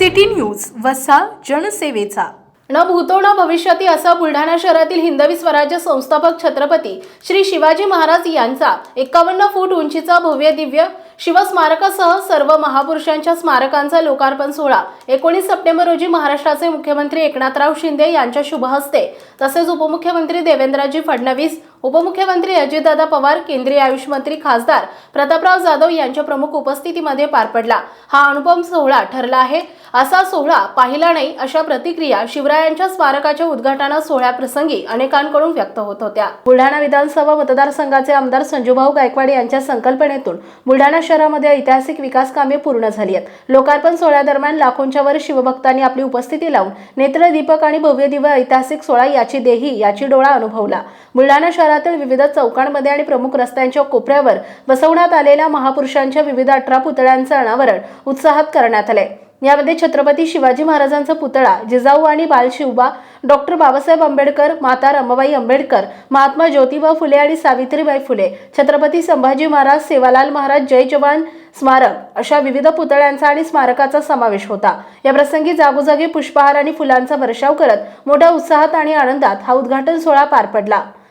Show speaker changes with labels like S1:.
S1: City news वसा जनसेवेचा.
S2: न भूतो न भविष्यती असा बुलढाणा शहरातील हिंदवी स्वराज्य संस्थापक छत्रपती श्री शिवाजी महाराज यांचा एकावन्न फूट उंचीचा भव्य दिव्य शिवस्मारकासह सर्व महापुरुषांच्या स्मारकांचा लोकार्पण सोहळा एकोणीस सप्टेंबर रोजी महाराष्ट्राचे मुख्यमंत्री एकनाथराव शिंदे यांच्या शुभहस्ते तसेच उपमुख्यमंत्री देवेंद्रजी फडणवीस उपमुख्यमंत्री अजितदादा पवार केंद्रीय आयुष मंत्री खासदार प्रतापराव जाधव यांच्या प्रमुख उपस्थितीमध्ये पार पडला. हा अनुपम सोहळा ठरला आहे. असा सोहळा पाहिला नाही अशा प्रतिक्रिया शिवरायांच्या स्मारकाच्या उद्घाटन सोहळ्याप्रसंगी अनेकांकडून व्यक्त होत होत्या. बुलढाणा विधानसभा मतदारसंघाचे आमदार संजूभाऊ गायकवाड यांच्या संकल्पनेतून बुलढाणा शहरामध्ये ऐतिहासिक विकास कामे पूर्ण झाली आहेत. लोकार्पण सोहळ्यादरम्यान लाखोंच्या वर शिवभक्तांनी आपली उपस्थिती लावून नेत्रदीपक आणि भव्य दिव्य ऐतिहासिक सोहळा याची देही याची डोळा अनुभवला. बुलढाणा शहरातील विविध चौकांमध्ये आणि प्रमुख रस्त्यांच्या कोपऱ्यावर बसवण्यात आलेल्या महापुरुषांच्या विविध अठरा पुतळ्यांचं अनावरण उत्साहात करण्यात आले यामध्ये छत्रपती शिवाजी महाराजांचा पुतळा जिजाऊ आणि बालशिवबा डॉक्टर बाबासाहेब आंबेडकर माता रमाबाई आंबेडकर महात्मा ज्योतिबा फुले आणि सावित्रीबाई फुले छत्रपती संभाजी महाराज सेवालाल महाराज जय जवान स्मारक अशा विविध पुतळ्यांचा आणि स्मारकाचा समावेश होता. या प्रसंगी जागोजागी पुष्पहार आणि फुलांचा वर्षाव करत मोठ्या उत्साहात आणि आनंदात हा उद्घाटन सोहळा पार पडला.